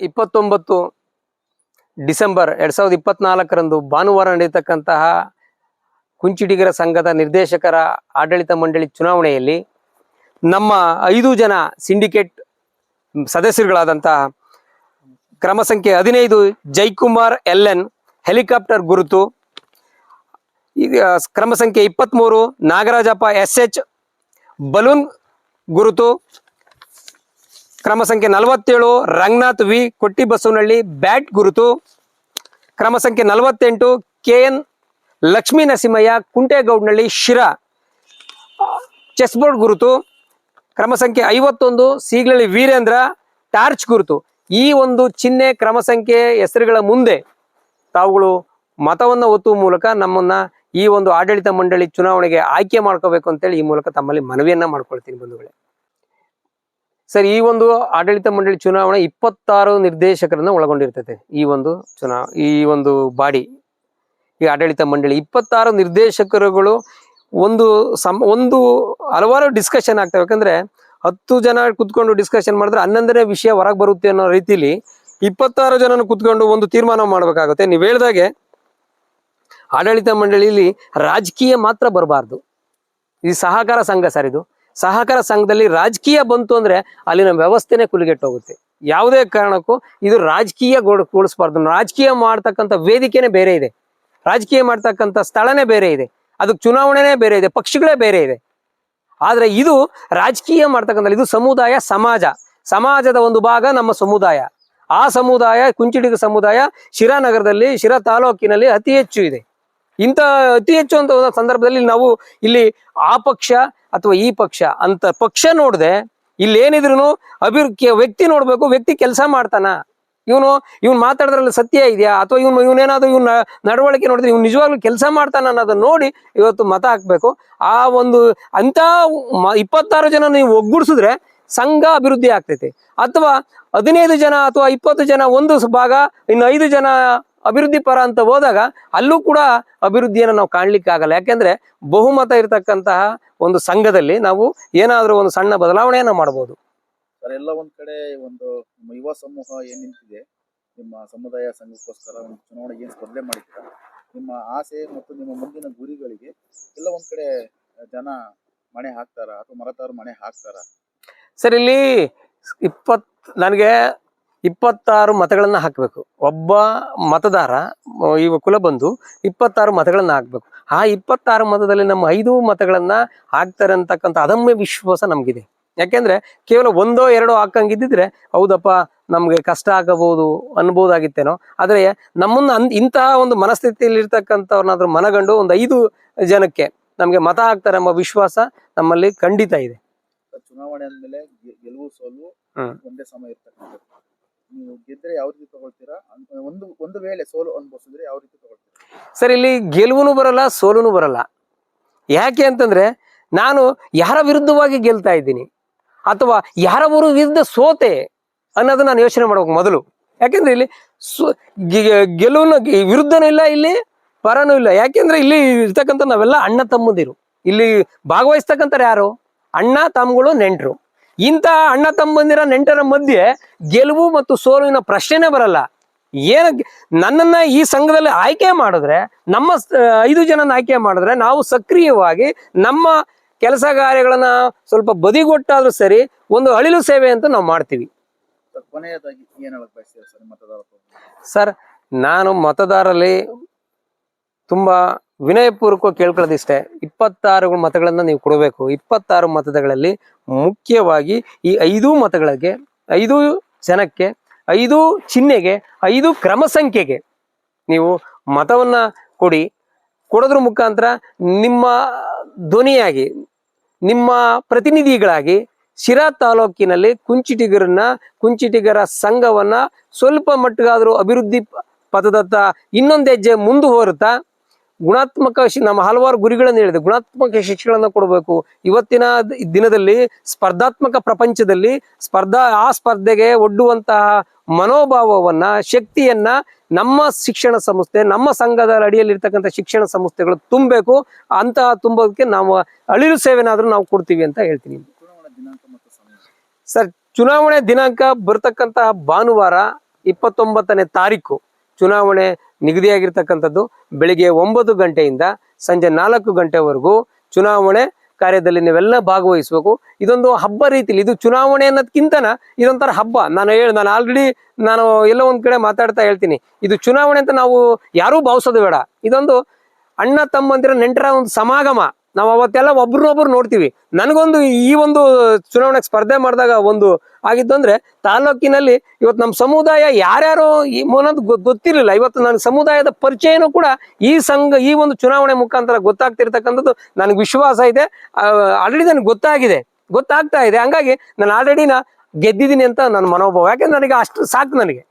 ಇಪ್ಪತ್ತೊಂಬತ್ತು ಡಿಸೆಂಬರ್ ಎರಡು ಸಾವಿರದ ಇಪ್ಪತ್ನಾಲ್ಕರಂದು ಭಾನುವಾರ ನಡೆಯತಕ್ಕಂತಹ ಕುಂಚಿಟಿಗರ ಸಂಘದ ನಿರ್ದೇಶಕರ ಆಡಳಿತ ಮಂಡಳಿ ಚುನಾವಣೆಯಲ್ಲಿ ನಮ್ಮ ಐದು ಜನ ಸಿಂಡಿಕೇಟ್ ಸದಸ್ಯರುಗಳಾದಂತಹ ಕ್ರಮ ಸಂಖ್ಯೆ ಹದಿನೈದು ಜೈಕುಮಾರ್ ಎಲ್ ಎನ್ ಹೆಲಿಕಾಪ್ಟರ್ ಗುರುತು ಕ್ರಮ ಸಂಖ್ಯೆ ಇಪ್ಪತ್ತ್ಮೂರು ನಾಗರಾಜಪ್ಪ ಎಸ್ ಎಚ್ ಬಲೂನ್ ಗುರುತು ಕ್ರಮ ಸಂಖ್ಯೆ ನಲವತ್ತೇಳು, ರಂಗನಾಥ್ ವಿ ಕೊಟ್ಟಿ ಬಸವನಹಳ್ಳಿ ಬ್ಯಾಟ್ ಗುರುತು. ಕ್ರಮ ಸಂಖ್ಯೆ ನಲವತ್ತೆಂಟು K N Lakshmi Narasimhaiah Kuntegowdanahalli Shira. Chess board ಗುರುತು. ಕ್ರಮ ಸಂಖ್ಯೆ ಐವತ್ತೊಂದು ಸೀಗ್ಲಳ್ಳಿ ವೀರೇಂದ್ರ ಟಾರ್ಚ್ ಗುರುತು. ಈ ಒಂದು ಚಿಹ್ನೆ ಕ್ರಮ ಸಂಖ್ಯೆ ಹೆಸರುಗಳ ಮುಂದೆ ತಾವುಗಳು ಮತವನ್ನು ಒತ್ತುವ ಮೂಲಕ ನಮ್ಮನ್ನ ಈ ಒಂದು ಆಡಳಿತ ಮಂಡಳಿ ಚುನಾವಣೆಗೆ ಆಯ್ಕೆ ಮಾಡ್ಕೋಬೇಕು ಅಂತೇಳಿ ಈ ಮೂಲಕ ತಮ್ಮಲ್ಲಿ ಮನವಿಯನ್ನ ಮಾಡ್ಕೊಳ್ತೀನಿ ಬಂಧುಗಳೇ. ಸರ್, ಈ ಒಂದು ಆಡಳಿತ ಮಂಡಳಿ ಚುನಾವಣೆ ಇಪ್ಪತ್ತಾರು ನಿರ್ದೇಶಕರನ್ನ ಒಳಗೊಂಡಿರ್ತೈತೆ. ಈ ಒಂದು ಚುನಾವ ಈ ಒಂದು ಬಾಡಿ, ಈ ಆಡಳಿತ ಮಂಡಳಿ ಇಪ್ಪತ್ತಾರು ನಿರ್ದೇಶಕರುಗಳು ಒಂದು ಸಮ ಒಂದು ಹಲವಾರು ಡಿಸ್ಕಷನ್ ಆಗ್ತವೆ. ಯಾಕಂದ್ರೆ ಹತ್ತು ಜನ ಕುತ್ಕೊಂಡು ಡಿಸ್ಕಷನ್ ಮಾಡಿದ್ರೆ ಹನ್ನೊಂದನೇ ವಿಷಯ ಹೊರಗೆ ಬರುತ್ತೆ ಅನ್ನೋ ರೀತಿಲಿ ಇಪ್ಪತ್ತಾರು ಜನನ ಕುತ್ಕೊಂಡು ಒಂದು ತೀರ್ಮಾನ ಮಾಡ್ಬೇಕಾಗುತ್ತೆ. ನೀವು ಹೇಳ್ದಾಗೆ ಆಡಳಿತ ಮಂಡಳಿಯಲ್ಲಿ ರಾಜಕೀಯ ಮಾತ್ರ ಬರಬಾರ್ದು. ಈ ಸಹಕಾರ ಸಂಘ ಸರ್ ಇದು. ಸಹಕಾರ ಸಂಘದಲ್ಲಿ ರಾಜಕೀಯ ಬಂತು ಅಂದ್ರೆ ಅಲ್ಲಿನ ವ್ಯವಸ್ಥೆನೇ ಕುಲಿಗೆಟ್ಟೋಗುತ್ತೆ ಯಾವುದೇ ಕಾರಣಕ್ಕೂ ಇದು ರಾಜಕೀಯ ಗೊಳಿಸ್ಬಾರ್ದು ರಾಜಕೀಯ ಮಾಡ್ತಕ್ಕಂಥ ವೇದಿಕೆನೇ ಬೇರೆ ಇದೆ. ರಾಜಕೀಯ ಮಾಡ್ತಕ್ಕಂಥ ಸ್ಥಳನೇ ಬೇರೆ ಇದೆ. ಅದಕ್ಕೆ ಚುನಾವಣೆನೇ ಬೇರೆ ಇದೆ. ಪಕ್ಷಗಳೇ ಬೇರೆ ಇದೆ. ಆದರೆ ಇದು ರಾಜಕೀಯ ಮಾಡ್ತಕ್ಕಂಥ ಇದು ಸಮುದಾಯ ಸಮಾಜ. ಸಮಾಜದ ಒಂದು ಭಾಗ ನಮ್ಮ ಸಮುದಾಯ. ಆ ಸಮುದಾಯ, ಕುಂಚಿಡಿಗ ಸಮುದಾಯ ಶಿರಾ ನಗರದಲ್ಲಿ ಶಿರಾ ತಾಲೂಕಿನಲ್ಲಿ ಅತಿ ಹೆಚ್ಚು ಇದೆ. ಇಂಥ ಅತಿ ಹೆಚ್ಚು ಅಂತ ಸಂದರ್ಭದಲ್ಲಿ ನಾವು ಇಲ್ಲಿ ಆ ಪಕ್ಷ ಅಥವಾ ಈ ಪಕ್ಷ, ಅಂತ ಪಕ್ಷ ನೋಡದೆ ಇಲ್ಲಿ ಏನಿದ್ರು ಅಭಿವೃದ್ಧಿ ವ್ಯಕ್ತಿ ನೋಡ್ಬೇಕು, ವ್ಯಕ್ತಿ ಕೆಲಸ ಮಾಡ್ತಾನ. ಇವನು, ಇವ್ನು ಮಾತಾಡೋದ್ರಲ್ಲಿ ಸತ್ಯ ಇದೆಯಾ? ಅಥವಾ ಇವನು, ಇವನೇನಾದ್ರು ಇವ್ನ ನಡವಳಿಕೆ ನೋಡಿದ್ರೆ ಇವ್ನು ನಿಜವಾಗ್ಲೂ ಕೆಲಸ ಮಾಡ್ತಾನ ಅನ್ನೋದನ್ನ ನೋಡಿ ಇವತ್ತು ಮತ ಹಾಕ್ಬೇಕು. ಆ ಒಂದು ಅಂತ ಇಪ್ಪತ್ತಾರು ಜನ ನೀವು ಒಗ್ಗೂಡಿಸಿದ್ರೆ ಸಂಘ ಅಭಿವೃದ್ಧಿ ಆಗ್ತೈತಿ. ಅಥವಾ ಹದಿನೈದು ಜನ ಅಥವಾ ಇಪ್ಪತ್ತು ಜನ ಒಂದು ಭಾಗ, ಇನ್ನು ಐದು ಜನ ಅಭಿವೃದ್ಧಿ ಪರ ಅಂತ ಹೋದಾಗ ಅಲ್ಲೂ ಕೂಡ ಅಭಿವೃದ್ಧಿಯನ್ನು ನಾವು ಕಾಣಲಿಕ್ಕೆ ಆಗಲ್ಲ. ಯಾಕೆಂದ್ರೆ ಬಹುಮತ ಇರತಕ್ಕಂತಹ ಒಂದು ಸಂಘದಲ್ಲಿ ನಾವು ಏನಾದರೂ ಒಂದು ಸಣ್ಣ ಬದಲಾವಣೆಯನ್ನು ಮಾಡಬಹುದು ಸರ್ ಎಲ್ಲ ಒಂದ್ ಕಡೆ ಒಂದು ಯುವ ಸಮೂಹ ಏನ್ ನಿಂತಿದೆ ನಿಮ್ಮ ಸಮುದಾಯ ಸಂಘಕ್ಕೋಸ್ಕರ ಒಂದು ಚುನಾವಣೆಗೆ ಏನ್ ಸ್ಪರ್ಧೆ ಮಾಡಿದ್ದೀರಾ? ನಿಮ್ಮ ಆಸೆ ಮತ್ತು ನಿಮ್ಮ ಮುಂದಿನ ಗುರಿಗಳಿಗೆ ಎಲ್ಲ ಒಂದ್ ಕಡೆ ಜನ ಮಣೆ ಹಾಕ್ತಾರ ಅಥವಾ ಮರತಾರು ಮಣೆ ಹಾಕ್ತಾರ? ಸರ್ ಇಲ್ಲಿ ಇಪ್ಪತ್ ನನಗೆ ಇಪ್ಪತ್ತಾರು ಮತಗಳನ್ನು ಹಾಕಬೇಕು. ಒಬ್ಬ ಮತದಾರ ಈ ಇವ ಕುಲ ಬಂದು ಇಪ್ಪತ್ತಾರು ಮತಗಳನ್ನು ಹಾಕಬೇಕು. ಆ ಇಪ್ಪತ್ತಾರು ಮತದಲ್ಲಿ ನಮ್ಮ ಐದು ಮತಗಳನ್ನು ಹಾಕ್ತಾರೆ ಅಂತಕ್ಕಂಥ ಅದಮ್ಯ ವಿಶ್ವಾಸ ನಮಗಿದೆ. ಯಾಕೆಂದ್ರೆ ಕೇವಲ ಒಂದೋ ಎರಡೋ ಹಾಕಂಗಿದ್ದಿದ್ರೆ ಹೌದಪ್ಪ ನಮಗೆ ಕಷ್ಟ ಆಗಬಹುದು ಅನ್ಬೋದಾಗಿತ್ತೇನೋ. ಆದರೆ ನಮ್ಮನ್ನು ಅನ್ ಇಂತಹ ಒಂದು ಮನಸ್ಥಿತಿಯಲ್ಲಿ ಇರ್ತಕ್ಕಂಥವ್ರನ್ನಾದ್ರೂ ಮನಗಂಡು ಒಂದು ಐದು ಜನಕ್ಕೆ ನಮಗೆ ಮತ ಹಾಕ್ತಾರೆ ಎಂಬ ವಿಶ್ವಾಸ ನಮ್ಮಲ್ಲಿ ಖಂಡಿತ ಇದೆ. ಚುನಾವಣೆ ಅಂದಮೇಲೆ ಗೆಲುವು ಸೋಲು. ಒಂದೇ ಸಮಯ ಇರ್ತಕ್ಕಂಥದ್ದು. ನೀವು ಗೆದ್ರೆ ಯಾವ ರೀತಿ ತಗೊಳ್ತೀರಾ? ಒಂದು ಒಂದು ವೇಳೆ ಸೋಲು ಅನುಭವಿಸಿದ್ರೆ ಯಾವ ರೀತಿ ತಗೊಳ್ತೀರಾ? ಸರ್, ಇಲ್ಲಿ ಗೆಲುವುನು ಬರಲ್ಲ, ಸೋಲುನು ಬರಲ್ಲ. ಯಾಕೆ ಅಂತಂದ್ರೆ ನಾನು ಯಾರ ವಿರುದ್ಧವಾಗಿ ಗೆಲ್ತಾ ಇದ್ದೀನಿ? ಅಥವಾ ಯಾರ ವಿರು- ವಿರುದ್ಧ ಸೋತೆ ಅನ್ನೋದನ್ನ ನಾನು ಯೋಚನೆ ಮಾಡ್ಬೇಕು ಮೊದಲು. ಯಾಕೆಂದ್ರೆ ಇಲ್ಲಿ ಸು- ಗೆ- ಗೆಲುವಿನ ಗೆ- ವಿರುದ್ಧನೂ ಇಲ್ಲ ಇಲ್ಲಿ, ಪರನೂ ಇಲ್ಲ. ಯಾಕೆಂದ್ರೆ ಇಲ್ಲಿ ಇರ್ತಕ್ಕಂಥ ನಾವೆಲ್ಲ ಅಣ್ಣ ತಮ್ಮದಿರು. ಇಲ್ಲಿ ಭಾಗವಹಿಸ್ತಕ್ಕಂಥವ್ರು ಯಾರು? ಅಣ್ಣ, ತಮ್ಮಗಳು, ನೆಂಟರು. ಇಂಥ ಅಣ್ಣ ತಮ್ಮಂದಿರ ನೆಂಟರ ಮಧ್ಯೆ ಗೆಲುವು ಮತ್ತು ಸೋಲುವಿನ ಪ್ರಶ್ನೆನೇ ಬರಲ್ಲ. ಏನ ನನ್ನನ್ನ ಈ ಸಂಘದಲ್ಲಿ ಆಯ್ಕೆ ಮಾಡಿದ್ರೆ ನಮ್ಮ ಐದು ಜನನ ಆಯ್ಕೆ ಮಾಡಿದ್ರೆ ನಾವು ಸಕ್ರಿಯವಾಗಿ ನಮ್ಮ ಕೆಲಸ ಕಾರ್ಯಗಳನ್ನ ಸ್ವಲ್ಪ ಬದಿಗೊಟ್ಟಾದ್ರೂ ಸರಿ ಒಂದು ಅಳಿಲು ಸೇವೆ ಅಂತ ನಾವು ಮಾಡ್ತೀವಿ. ಸರ್ ನಾನು ಮತದಾರಲ್ಲಿ ತುಂಬಾ ವಿನಯಪೂರ್ವಕ ಕೇಳ್ಕೊಳ್ಳೋದಿಷ್ಟೇ ಇಪ್ಪತ್ತಾರು ಮತಗಳನ್ನು ನೀವು ಕೊಡಬೇಕು. ಇಪ್ಪತ್ತಾರು ಮತಗಳಲ್ಲಿ ಮುಖ್ಯವಾಗಿ ಈ ಐದು ಮತಗಳಿಗೆ, ಐದು ಜನಕ್ಕೆ, ಐದು ಚಿಹ್ನೆಗೆ, ಐದು ಕ್ರಮ ಸಂಖ್ಯೆಗೆ ನೀವು ಮತವನ್ನ ಕೊಡಿ. ಕೊಡೋದ್ರ ಮುಖಾಂತರ ನಿಮ್ಮ ಧ್ವನಿಯಾಗಿ, ನಿಮ್ಮ ಪ್ರತಿನಿಧಿಗಳಾಗಿ ಶಿರಾ ತಾಲೂಕಿನಲ್ಲಿ ಕುಂಚಿಟಿಗರನ್ನ, ಕುಂಚಿಟಿಗರ ಸಂಘವನ್ನ ಸ್ವಲ್ಪ ಮಟ್ಟಿಗಾದ್ರೂ ಅಭಿವೃದ್ಧಿ ಪಥದತ್ತ ಇನ್ನೊಂದು ಹೆಜ್ಜೆ ಮುಂದೆ ಗುಣಾತ್ಮಕ ನಮ್ಮ ಹಲವಾರು ಗುರಿಗಳನ್ನು ಹೇಳಿದೆ. ಗುಣಾತ್ಮಕ ಶಿಕ್ಷೆಗಳನ್ನು ಕೊಡಬೇಕು. ಇವತ್ತಿನ ದಿನದಲ್ಲಿ, ಸ್ಪರ್ಧಾತ್ಮಕ ಪ್ರಪಂಚದಲ್ಲಿ ಸ್ಪರ್ಧಾ, ಆ ಸ್ಪರ್ಧೆಗೆ ಒಡ್ಡುವಂತಹ ಮನೋಭಾವವನ್ನ, ಶಕ್ತಿಯನ್ನ ನಮ್ಮ ಶಿಕ್ಷಣ ಸಂಸ್ಥೆ, ನಮ್ಮ ಸಂಘದ ಅಡಿಯಲ್ಲಿರ್ತಕ್ಕಂಥ ಶಿಕ್ಷಣ ಸಂಸ್ಥೆಗಳು ತುಂಬಬೇಕು. ಅಂತಹ ತುಂಬೋದಕ್ಕೆ ನಾವು ಅಳಿಲು ಸೇವೆನಾದ್ರೂ ನಾವು ಕೊಡ್ತೀವಿ ಅಂತ ಹೇಳ್ತೀನಿ. ಸರ್, ಚುನಾವಣೆ ದಿನಾಂಕ ಬರ್ತಕ್ಕಂತಹ ಭಾನುವಾರ ಇಪ್ಪತ್ತೊಂಬತ್ತನೇ ತಾರೀಕು. ಚುನಾವಣೆ ನಿಗದಿಯಾಗಿರ್ತಕ್ಕಂಥದ್ದು ಬೆಳಿಗ್ಗೆ ಒಂಬತ್ತು ಗಂಟೆಯಿಂದ ಸಂಜೆ ನಾಲ್ಕು ಗಂಟೆವರೆಗೂ ಚುನಾವಣೆ ಕಾರ್ಯದಲ್ಲಿ ನೀವೆಲ್ಲ ಭಾಗವಹಿಸಬೇಕು. ಇದೊಂದು ಹಬ್ಬ ರೀತಿಲಿ, ಇದು ಚುನಾವಣೆ ಅನ್ನೋದಕ್ಕಿಂತನ ಇದೊಂಥರ ಹಬ್ಬ. ನಾನು ಹೇಳಿ, ನಾನು ಆಲ್ರೆಡಿ ನಾನು ಎಲ್ಲೋ ಒಂದು ಕಡೆ ಮಾತಾಡ್ತಾ ಹೇಳ್ತೀನಿ. ಇದು ಚುನಾವಣೆ ಅಂತ ನಾವು ಯಾರೂ ಭಾವಿಸೋದು ಬೇಡ. ಇದೊಂದು ಅಣ್ಣ ತಮ್ಮಂದಿರ ನೆಂಟರ ಒಂದು ಸಮಾಗಮ. ನಾವು ಅವತ್ತೆಲ್ಲ ಒಬ್ರನ್ನೊಬ್ರು ನೋಡ್ತೀವಿ. ನನಗೊಂದು ಈ ಒಂದು ಚುನಾವಣೆಗೆ ಸ್ಪರ್ಧೆ ಮಾಡಿದಾಗ ಒಂದು ಆಗಿದ್ದು ಅಂದ್ರೆ ತಾಲೂಕಿನಲ್ಲಿ ಇವತ್ತು ನಮ್ಮ ಸಮುದಾಯ ಯಾರ್ಯಾರು ಈ ಅನ್ನೋದು ಗೊತ್ತಿರಲಿಲ್ಲ. ಇವತ್ತು ನನ್ನ ಸಮುದಾಯದ ಪರಿಚಯನೂ ಕೂಡ ಈ ಸಂಘ, ಈ ಒಂದು ಚುನಾವಣೆ ಮುಖಾಂತರ ಗೊತ್ತಾಗ್ತಿರ್ತಕ್ಕಂಥದ್ದು ನನಗೆ ವಿಶ್ವಾಸ ಇದೆ. ಆಲ್ರೆಡಿ ನನಗೆ ಗೊತ್ತಾಗಿದೆ. ಗೊತ್ತಾಗ್ತಾ ಇದೆ. ಹಂಗಾಗಿ ನಾನು ಆಲ್ರೆಡಿನ ಗೆದ್ದಿದ್ದೀನಿ ಅಂತ ನನ್ನ ಮನೋಭಾವ. ಯಾಕೆಂದ್ರೆ ನನಗೆ ಅಷ್ಟು ಸಾಕು ನನಗೆ.